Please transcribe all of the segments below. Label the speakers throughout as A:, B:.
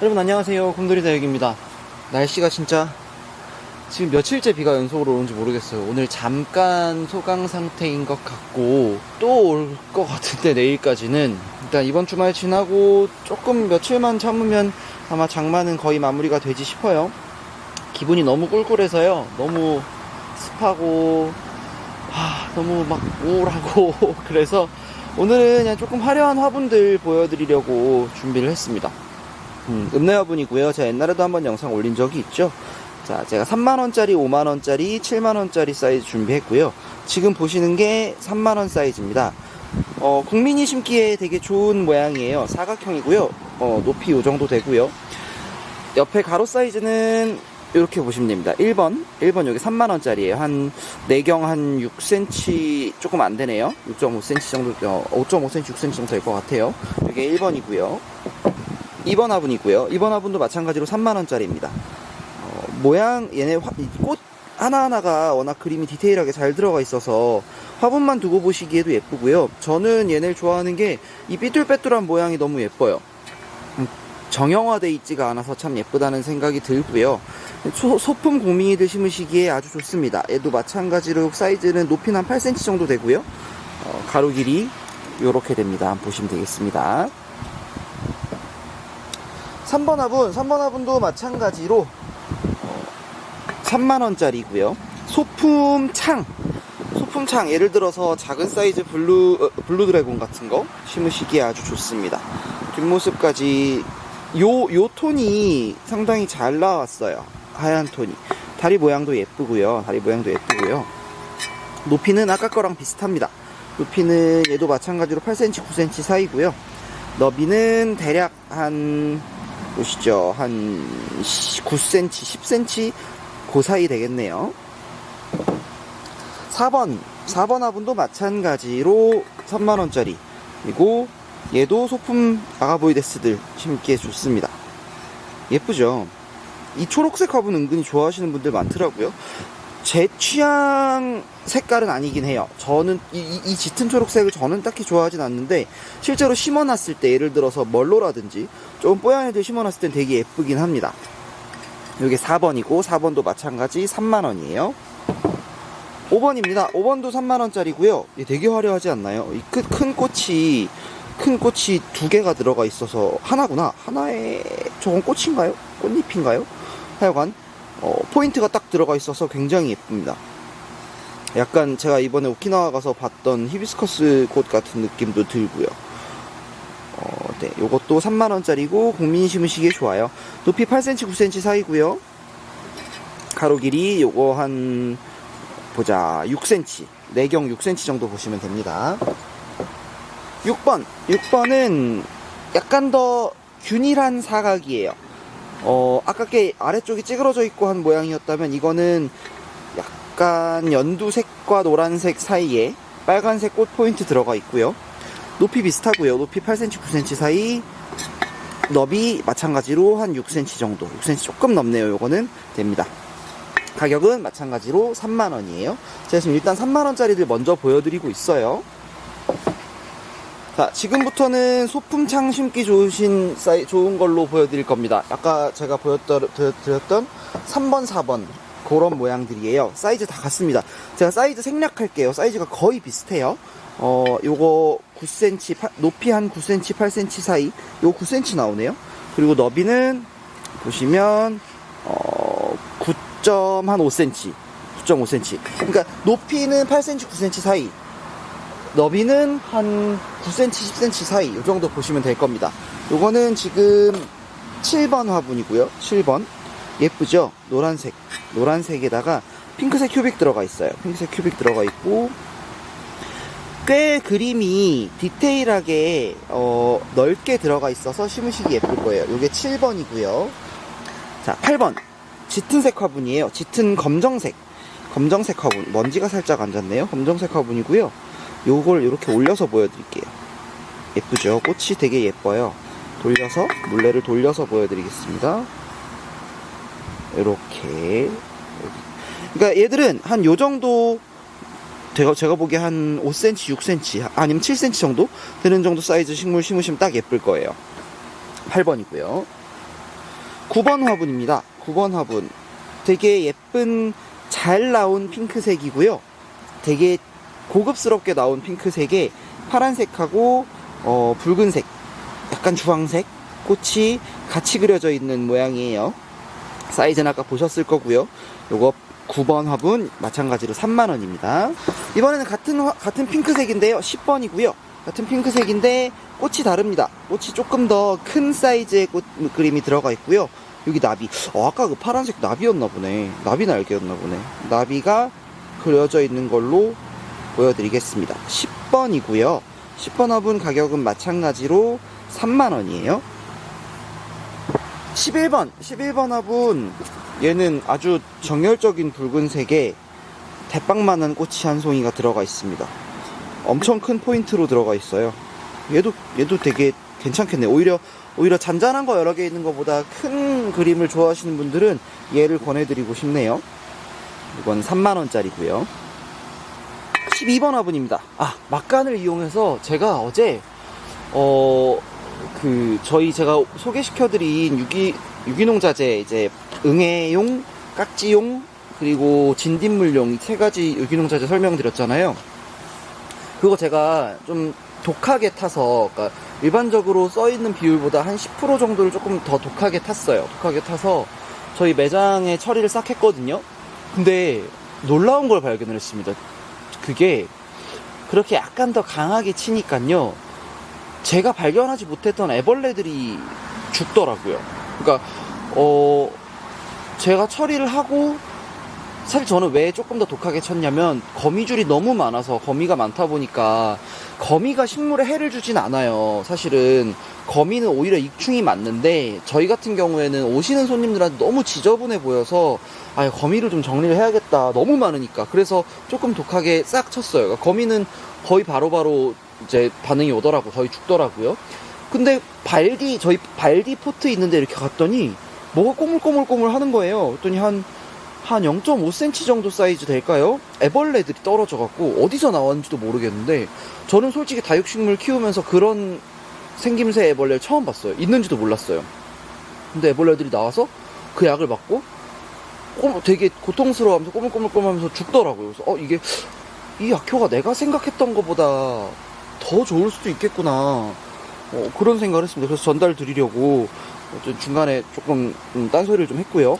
A: 여러분 안녕하세요. 곰돌이 다육입니다. 날씨가 진짜 지금 며칠째 비가 연속으로 오는지 모르겠어요. 오늘 잠깐 소강 상태인 것 같고 또 올 것 같은데 내일까지는. 일단 이번 주말 지나고 조금 며칠만 참으면 아마 장마는 거의 마무리가 되지 싶어요. 기분이 너무 꿀꿀해서요. 너무 습하고 하, 너무 막 우울하고 그래서 오늘은 그냥 조금 화려한 화분들 보여드리려고 준비를 했습니다 음, 읍내화분이고요. 제가 옛날에도 한번 영상 올린 적이 있죠. 자, 제가 3만원짜리, 5만원짜리, 7만원짜리 사이즈 준비했고요. 지금 보시는 게 3만원 사이즈입니다. 어, 국민이 심기에 되게 좋은 모양이에요. 사각형이고요. 어, 높이 요 정도 되고요. 옆에 가로 사이즈는 이렇게 보시면 됩니다. 1번, 1번 여기 3만원짜리예요. 한, 내경 한 6cm 조금 안 되네요. 6.5cm 정도, 어, 5.5cm, 6cm 정도 될 것 같아요. 이게 1번이고요. 2번 화분이고요. 2번 화분도 마찬가지로 3만원짜리입니다. 어, 모양, 얘네 화- 이꽃 하나하나가 워낙 그림이 디테일하게 잘 들어가 있어서 화분만 두고 보시기에도 예쁘고요. 저는 얘네를 좋아하는 게 이 삐뚤빼뚤한 모양이 너무 예뻐요. 음, 정형화돼 있지가 않아서 참 예쁘다는 생각이 들고요. 소, 소품 공민이들 심으시기에 아주 좋습니다. 얘도 마찬가지로 사이즈는 높이는 한 8cm 정도 되고요. 어, 가로 길이 이렇게 됩니다. 보시면 되겠습니다. 3번 화분, 3번 화분도 마찬가지로 3만원짜리고요 소품 창, 소품 창, 예를 들어서 작은 사이즈 블루, 어, 블루 드래곤 같은 거 심으시기에 아주 좋습니다. 뒷모습까지 요, 요 톤이 상당히 잘 나왔어요. 하얀 톤이. 다리 모양도 예쁘고요. 다리 모양도 예쁘고요. 높이는 아까 거랑 비슷합니다. 높이는 얘도 마찬가지로 8cm, 9cm 사이고요. 너비는 대략 한 보시죠. 한 9cm, 10cm 그 사이 되겠네요. 4번, 4번 화분도 마찬가지로 3만원짜리. 그리고 얘도 소품 아가보이데스들 심기에 좋습니다. 예쁘죠? 이 초록색 화분 은근히 좋아하시는 분들 많더라고요. 제 취향 색깔은 아니긴 해요. 저는 이, 이- 이 짙은 초록색을 저는 딱히 좋아하진 않는데 실제로 심어놨을 때 예를 들어서 멀로라든지 좀 뽀얀 애들 심어놨을 땐 되게 예쁘긴 합니다. 이게 4번이고 4번도 마찬가지 3만원이에요. 5번입니다. 5번도 3만원짜리고요. 얘 되게 화려하지 않나요? 이 큰, 큰 꽃이 큰 꽃이 두 개가 들어가 있어서 하나구나. 하나에 저건 꽃인가요? 꽃잎인가요? 하여간 어, 포인트가 딱 들어가 있어서 굉장히 예쁩니다. 약간 제가 이번에 오키나와 가서 봤던 히비스커스 꽃 같은 느낌도 들고요. 어, 네, 요것도 3만원짜리고 국민이 심으시기에 좋아요. 높이 8cm, 9cm 사이고요. 가로 길이 요거 한 보자 6cm, 내경 6cm 정도 보시면 됩니다. 6번, 6번은 약간 더 균일한 사각이에요. 어, 아까 게 아래쪽이 찌그러져 있고 한 모양이었다면 이거는 약간 연두색과 노란색 사이에 빨간색 꽃 포인트 들어가 있고요. 높이 비슷하고요. 높이 8cm, 9cm 사이. 너비 마찬가지로 한 6cm 정도. 6cm 조금 넘네요. 요거는 됩니다. 가격은 마찬가지로 3만원이에요. 제가 지금 일단 3만원짜리들 먼저 보여드리고 있어요. 자, 지금부터는 소품창 심기 좋으신 사이, 좋은 걸로 보여드릴 겁니다. 아까 제가 보여드렸던 3번, 4번 그런 모양들이에요. 사이즈 다 같습니다. 제가 사이즈 생략할게요. 사이즈가 거의 비슷해요. 어, 요거 9cm, 팔- 높이 한 9cm, 8cm 사이. 요 9cm 나오네요. 그리고 너비는 보시면 어, 9.5cm, 9.5cm. 그러니까 높이는 8cm, 9cm 사이. 너비는 한 9cm, 10cm 사이 이 정도 보시면 될 겁니다. 요거는 지금 7번 화분이고요. 7번 예쁘죠? 노란색 노란색에다가 핑크색 큐빅 들어가 있어요. 핑크색 큐빅 들어가 있고 꽤 그림이 디테일하게 어, 넓게 들어가 있어서 심으시기 예쁠 거예요. 요게 7번이고요. 자, 8번 짙은색 화분이에요. 짙은 검정색 검정색 화분 먼지가 살짝 앉았네요. 검정색 화분이고요. 요걸 이렇게 올려서 보여드릴게요. 예쁘죠? 꽃이 되게 예뻐요. 돌려서 물레를 돌려서 보여드리겠습니다. 이렇게 그러니까 얘들은 한 요 정도 제가, 제가 보기에 한 5cm, 6cm 아니면 7cm 정도 되는 정도 사이즈 식물 심으시면 딱 예쁠 거예요. 8번이고요. 9번 화분입니다. 9번 화분. 되게 예쁜 잘 나온 핑크색이고요. 되게 고급스럽게 나온 핑크색에 파란색하고 어, 붉은색, 약간 주황색 꽃이 같이 그려져 있는 모양이에요. 사이즈는 아까 보셨을 거고요. 요거 9번 화분 마찬가지로 3만 원입니다. 이번에는 같은, 화- 같은 핑크색인데요. 10번이고요. 같은 핑크색인데 꽃이 다릅니다. 꽃이 조금 더 큰 사이즈의 꽃 그림이 들어가 있고요. 여기 나비. 어, 아까 그 파란색 나비였나 보네. 나비 날개였나 보네. 나비가 그려져 있는 걸로 보여드리겠습니다. 10번이고요. 10번 화분 가격은 마찬가지로 3만원이에요. 11번, 11번 화분. 얘는 아주 정열적인 붉은색에 대빵만한 꽃이 한 송이가 들어가 있습니다. 엄청 큰 포인트로 들어가 있어요. 얘도, 얘도 되게 괜찮겠네. 오히려, 오히려 잔잔한 거 여러 개 있는 것보다 큰 그림을 좋아하시는 분들은 얘를 권해드리고 싶네요. 이건 3만 원짜리고요 12번 화분입니다. 아, 막간을 이용해서 제가 어제, 어, 그, 저희 제가 소개시켜드린 유기, 유기농 자재, 이제, 응애용, 깍지용, 그리고 진딧물용 이세 가지 유기농 자재 설명드렸잖아요. 그거 제가 좀 독하게 타서, 그러니까 일반적으로 써있는 비율보다 한 10% 정도를 조금 더 독하게 탔어요. 독하게 타서 저희 매장에 처리를 싹 했거든요. 근데 놀라운 걸 발견을 했습니다. 그게 그렇게 약간 더 강하게 치니까요. 제가 발견하지 못했던 애벌레들이 죽더라고요. 그러니까 어 제가 처리를 하고 사실 저는 왜 조금 더 독하게 쳤냐면 거미줄이 너무 많아서 거미가 많다 보니까 거미가 식물에 해를 주진 않아요. 사실은 거미는 오히려 익충이 맞는데 저희 같은 경우에는 오시는 손님들한테 너무 지저분해 보여서 아 거미를 좀 정리를 해야겠다. 너무 많으니까 그래서 조금 독하게 싹 쳤어요. 그러니까 거미는 거의 바로바로 이제 반응이 오더라고 거의 죽더라고요. 근데 발디 저희 발디 포트 있는데 이렇게 갔더니 뭐가 꼬물꼬물꼬물 하는 거예요. 그랬더니 한 한 0.5cm 정도 사이즈 될까요? 애벌레들이 떨어져 갖고 어디서 나왔는지도 모르겠는데 저는 솔직히 다육식물 키우면서 그런 생김새 애벌레를 처음 봤어요. 있는지도 몰랐어요. 근데 애벌레들이 나와서 그 약을 맞고 꼬- 되게 고통스러워하면서 꼬물꼬물꼬물하면서 죽더라고요. 그래서 어 이게 이 약효가 내가 생각했던 것보다 더 좋을 수도 있겠구나. 어, 그런 생각을 했습니다. 그래서 전달 드리려고 중간에 조금 음, 딴소리를 좀 했고요.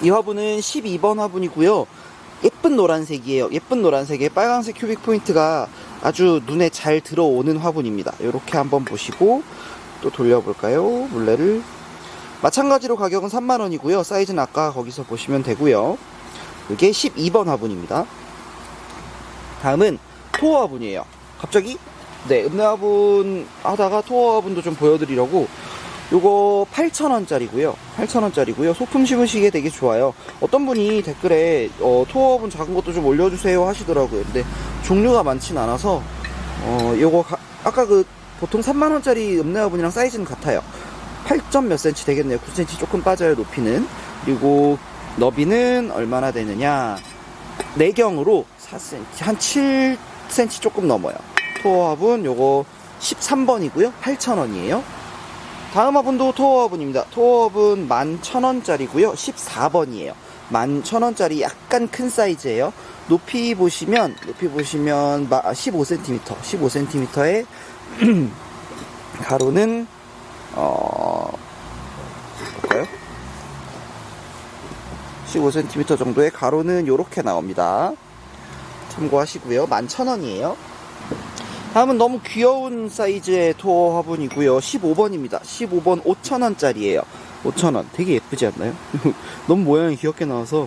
A: 이 화분은 12번 화분이고요. 예쁜 노란색이에요. 예쁜 노란색에 빨간색 큐빅 포인트가 아주 눈에 잘 들어오는 화분입니다. 이렇게 한번 보시고 또 돌려볼까요? 물레를 마찬가지로 가격은 3만원이고요. 사이즈는 아까 거기서 보시면 되고요. 이게 12번 화분입니다. 다음은 토어 화분이에요. 갑자기 네 읍내 화분 하다가 토어 화분도 좀 보여드리려고 요거 8,000원짜리고요. 8,000원짜리고요. 소품 심으시기에 되게 좋아요. 어떤 분이 댓글에 어, 토어 화분 작은 것도 좀 올려주세요 하시더라고요. 근데 종류가 많진 않아서 어, 요거 가- 아까 그 보통 3만원짜리 읍내 화분이랑 사이즈는 같아요. 8점 몇 cm 되겠네요. 9cm 조금 빠져요, 높이는. 그리고 너비는 얼마나 되느냐. 내경으로 4cm, 한 7cm 조금 넘어요. 토어 화분 요거 13번이고요. 8,000원이에요. 다음 화분도 토어 화분입니다. 토어 화분 11,000원짜리고요. 14번이에요. 11,000원짜리 약간 큰 사이즈예요. 높이 보시면 높이 보시면 15cm, 15cm의 가로는 어 볼까요? 15cm 정도의 가로는 이렇게 나옵니다. 참고하시고요. 11,000원이에요. 다음은 너무 귀여운 사이즈의 토어 화분이고요. 15번입니다. 15번 5,000원짜리예요. 5,000원. 되게 예쁘지 않나요? 너무 모양이 귀엽게 나와서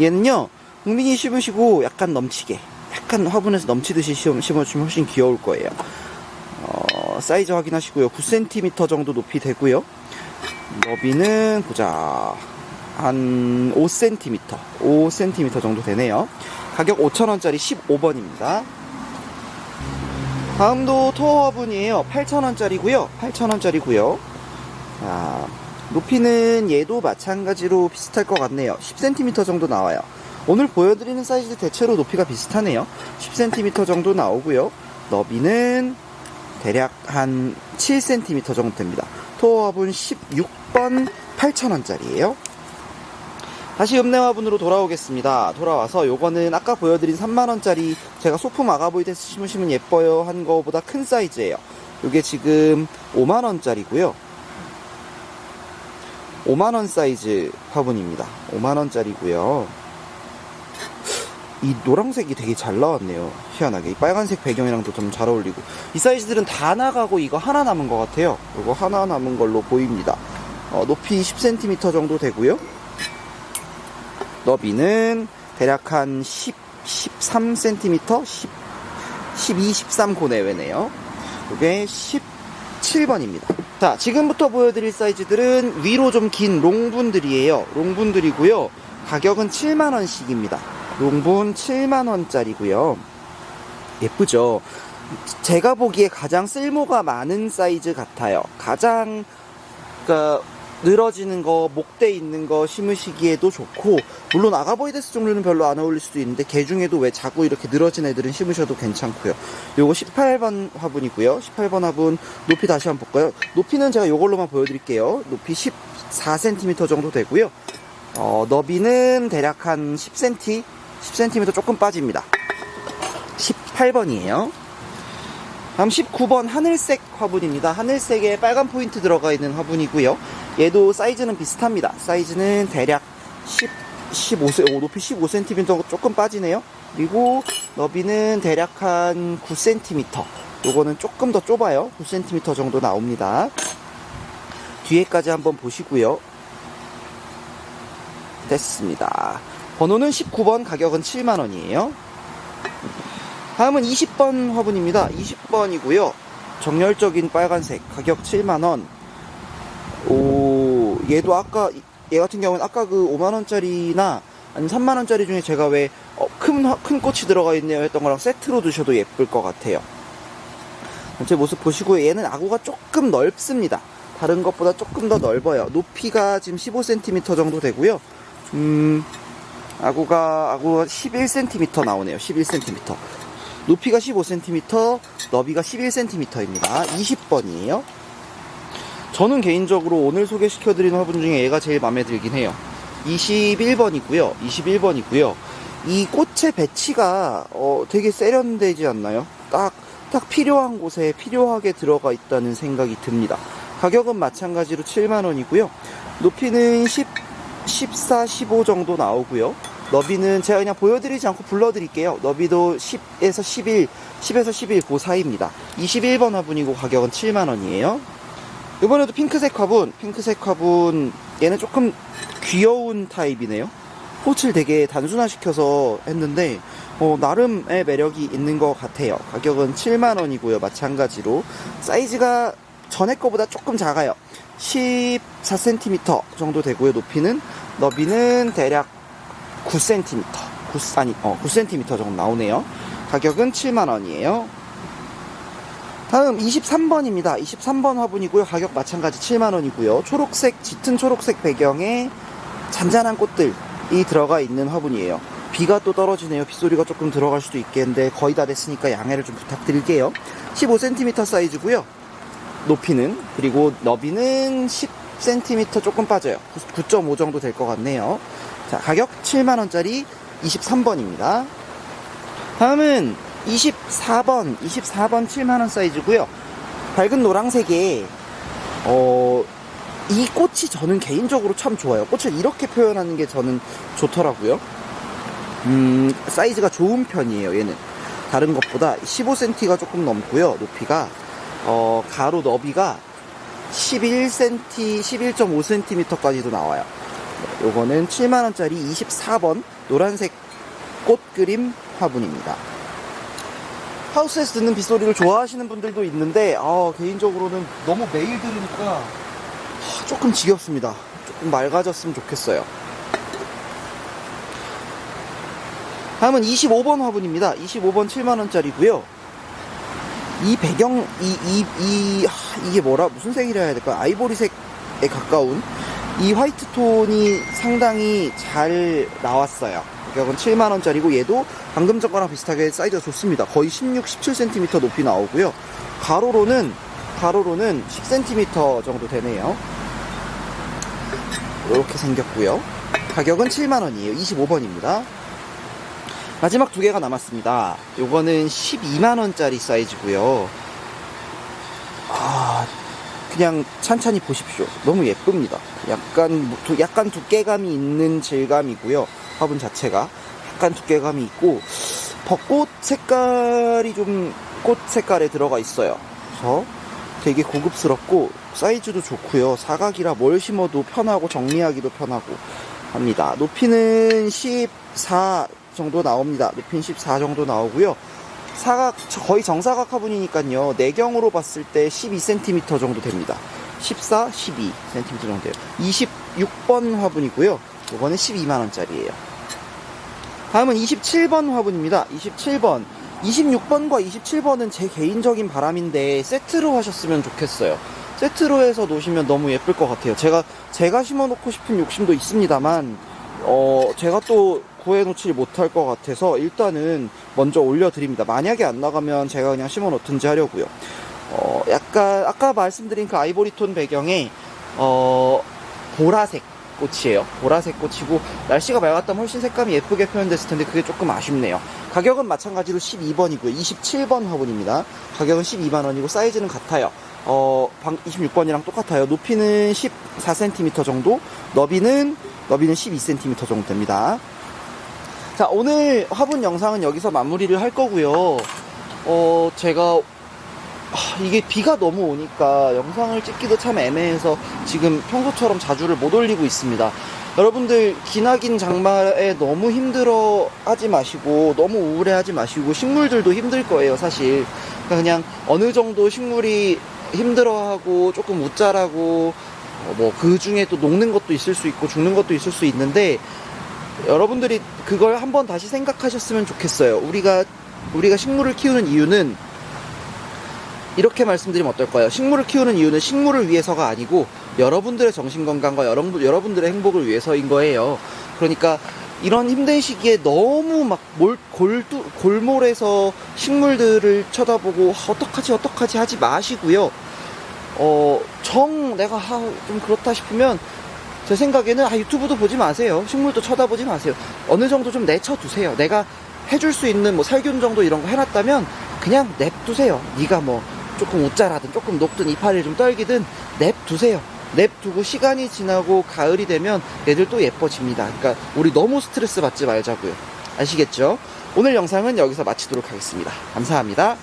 A: 얘는요. 국민이 심으시고 약간 넘치게 약간 화분에서 넘치듯이 심- 심어주면 훨씬 귀여울 거예요. 어, 사이즈 확인하시고요. 9cm 정도 높이 되고요. 너비는 보자. 한 5cm, 5cm 정도 되네요. 가격 5,000원짜리 15번입니다. 다음도 토어 화분이에요. 8,000원짜리고요. 8,000원짜리고요. 자, 높이는 얘도 마찬가지로 비슷할 것 같네요. 10cm 정도 나와요. 오늘 보여드리는 사이즈 대체로 높이가 비슷하네요. 10cm 정도 나오고요. 너비는 대략 한 7cm 정도 됩니다. 토어 화분 16번 8,000원짜리예요. 다시 읍내 화분으로 돌아오겠습니다. 돌아와서 요거는 아까 보여드린 3만원짜리 제가 소품 아가보이데스 심으시면 예뻐요 한 거보다 큰 사이즈예요. 요게 지금 5만원짜리고요. 5만원 사이즈 화분입니다. 5만원짜리고요. 이 노란색이 되게 잘 나왔네요. 희한하게. 이 빨간색 배경이랑도 좀 잘 어울리고. 이 사이즈들은 다 나가고 이거 하나 남은 것 같아요. 이거 하나 남은 걸로 보입니다. 어, 높이 10cm 정도 되고요. 너비는 대략 한 10, 13cm, 10, 12, 13고 내외네요. 이게 17번입니다. 자, 지금부터 보여드릴 사이즈들은 위로 좀 긴 롱분들이에요. 롱분들이고요. 가격은 7만원씩입니다. 롱분 7만원짜리고요. 예쁘죠? 제가 보기에 가장 쓸모가 많은 사이즈 같아요. 가장, 그니까, 늘어지는 거, 목대 있는 거 심으시기에도 좋고, 물론 아가보이데스 종류는 별로 안 어울릴 수도 있는데, 개 중에도 왜 자꾸 이렇게 늘어진 애들은 심으셔도 괜찮고요. 요거 18번 화분이고요. 18번 화분 높이 다시 한번 볼까요? 높이는 제가 요걸로만 보여드릴게요. 높이 14cm 정도 되고요. 어, 너비는 대략 한 10cm, 10cm 조금 빠집니다. 18번이에요. 다음 19번 하늘색 화분입니다. 하늘색에 빨간 포인트 들어가 있는 화분이고요. 얘도 사이즈는 비슷합니다. 사이즈는 대략 10, 15, 오, 높이 15cm 조금 빠지네요. 그리고 너비는 대략 한 9cm. 요거는 조금 더 좁아요. 9cm 정도 나옵니다. 뒤에까지 한번 보시고요. 됐습니다. 번호는 19번, 가격은 7만원이에요. 다음은 20번 화분입니다. 20번이고요. 정열적인 빨간색, 가격 7만원. 오, 얘도 아까, 얘 같은 경우는 아까 그 5만 원짜리나 아니면 3만 원짜리 중에 제가 왜, 어, 큰, 꽃이 들어가 있네요 했던 거랑 세트로 두셔도 예쁠 것 같아요. 전체 모습 보시고요. 얘는 아구가 조금 넓습니다. 다른 것보다 조금 더 넓어요. 높이가 지금 15cm 정도 되고요. 음, 아구가, 아구가 11cm 나오네요. 11cm. 높이가 15cm, 너비가 11cm입니다. 20번이에요. 저는 개인적으로 오늘 소개시켜드리는 화분 중에 얘가 제일 마음에 들긴 해요. 21번이고요. 21번이고요. 이 꽃의 배치가 어, 되게 세련되지 않나요? 딱, 딱 필요한 곳에 필요하게 들어가 있다는 생각이 듭니다. 가격은 마찬가지로 7만원이고요. 높이는 10, 14, 15 정도 나오고요. 너비는 제가 그냥 보여드리지 않고 불러드릴게요. 너비도 10에서 11, 10에서 11, 그 사이입니다. 21번 화분이고 가격은 7만원이에요. 이번에도 핑크색 화분, 핑크색 화분, 얘는 조금 귀여운 타입이네요. 꽃을 되게 단순화시켜서 했는데, 어, 나름의 매력이 있는 것 같아요. 가격은 7만원이고요. 마찬가지로. 사이즈가 전에 거보다 조금 작아요. 14cm 정도 되고요. 높이는. 너비는 대략 9cm. 9, 아니, 어, 9cm 정도 나오네요. 가격은 7만원이에요. 다음 23번입니다. 23번 화분이고요. 가격 마찬가지 7만원이고요. 초록색, 짙은 초록색 배경에 잔잔한 꽃들이 들어가 있는 화분이에요. 비가 또 떨어지네요. 빗소리가 조금 들어갈 수도 있겠는데 거의 다 됐으니까 양해를 좀 부탁드릴게요. 15cm 사이즈고요. 높이는 그리고 너비는 10cm 조금 빠져요. 9.5 정도 될 것 같네요. 자, 가격 7만원짜리 23번입니다. 다음은 24번, 24번 7만원 사이즈고요. 밝은 노란색에, 어, 이 꽃이 저는 개인적으로 참 좋아요. 꽃을 이렇게 표현하는 게 저는 좋더라고요. 음, 사이즈가 좋은 편이에요, 얘는. 다른 것보다 15cm가 조금 넘고요, 높이가. 어, 가로 너비가 11cm, 11.5cm까지도 나와요. 요거는 7만원짜리 24번 노란색 꽃 그림 화분입니다. 하우스에서 듣는 빗소리를 좋아하시는 분들도 있는데, 아, 개인적으로는 너무 매일 들으니까 하, 조금 지겹습니다. 조금 맑아졌으면 좋겠어요. 다음은 25번 화분입니다. 25번 7만원짜리고요. 이 배경, 이, 이, 이, 하, 이게 뭐라, 무슨 색이라 해야 될까? 아이보리색에 가까운 이 화이트 톤이 상당히 잘 나왔어요. 가격은 7만원짜리고 얘도 방금 전 거랑 비슷하게 사이즈가 좋습니다. 거의 16, 17cm 높이 나오고요. 가로로는 가로로는 10cm 정도 되네요. 이렇게 생겼고요. 가격은 7만원이에요. 25번입니다. 마지막 두 개가 남았습니다. 요거는 12만원짜리 사이즈고요. 아, 그냥 찬찬히 보십시오. 너무 예쁩니다. 약간, 두- 약간 두께감이 있는 질감이고요. 화분 자체가. 약간 두께감이 있고, 벚꽃 색깔이 좀 꽃 색깔에 들어가 있어요. 그래서 되게 고급스럽고, 사이즈도 좋고요. 사각이라 뭘 심어도 편하고 정리하기도 편하고 합니다. 높이는 14 정도 나옵니다. 높이는 14 정도 나오고요. 사각 거의 정사각 화분이니까요. 내경으로 봤을 때 12cm 정도 됩니다. 14, 12cm 정도 돼요. 26번 화분이고요. 이거는 12만 원짜리예요. 다음은 27번 화분입니다. 27번. 26번과 27번은 제 개인적인 바람인데 세트로 하셨으면 좋겠어요. 세트로 해서 놓으시면 너무 예쁠 것 같아요. 제가 제가 심어놓고 싶은 욕심도 있습니다만 어 제가 또 구해놓지 못할 것 같아서 일단은 먼저 올려드립니다. 만약에 안 나가면 제가 그냥 심어놓든지 하려고요. 어 약간 아까 말씀드린 그 아이보리톤 배경에 어 보라색 꽃이에요. 보라색 꽃이고 날씨가 맑았다면 훨씬 색감이 예쁘게 표현됐을 텐데 그게 조금 아쉽네요. 가격은 마찬가지로 12번이고요. 27번 화분입니다. 가격은 12만 원이고 사이즈는 같아요. 어, 26번이랑 똑같아요. 높이는 14cm 정도, 너비는 너비는 12cm 정도 됩니다. 자, 오늘 화분 영상은 여기서 마무리를 할 거고요. 어, 제가 하, 이게 비가 너무 오니까 영상을 찍기도 참 애매해서 지금 평소처럼 자주를 못 올리고 있습니다. 여러분들 기나긴 장마에 너무 힘들어 하지 마시고 너무 우울해 하지 마시고 식물들도 힘들 거예요 사실 그러니까 그냥 어느 정도 식물이 힘들어하고 조금 웃자라고 뭐 그 중에 또 녹는 것도 있을 수 있고 죽는 것도 있을 수 있는데 여러분들이 그걸 한번 다시 생각하셨으면 좋겠어요 우리가 우리가 식물을 키우는 이유는 이렇게 말씀드리면 어떨까요? 식물을 키우는 이유는 식물을 위해서가 아니고 여러분들의 정신 건강과 여러분, 여러분들의 행복을 위해서인 거예요. 그러니까 이런 힘든 시기에 너무 막 몰, 골두, 골몰에서 식물들을 쳐다보고 아, 어떡하지 어떡하지 하지 마시고요. 어, 정 내가 하, 좀 그렇다 싶으면 제 생각에는 아, 유튜브도 보지 마세요. 식물도 쳐다보지 마세요. 어느 정도 좀 내쳐두세요. 내가 해줄 수 있는 뭐 살균 정도 이런 거 해놨다면 그냥 냅두세요. 네가 뭐 조금 웃자라든 조금 녹든 이파리를 좀 떨기든 냅두세요. 냅두고 시간이 지나고 가을이 되면 얘들 또 예뻐집니다. 그러니까 우리 너무 스트레스 받지 말자고요. 아시겠죠? 오늘 영상은 여기서 마치도록 하겠습니다. 감사합니다.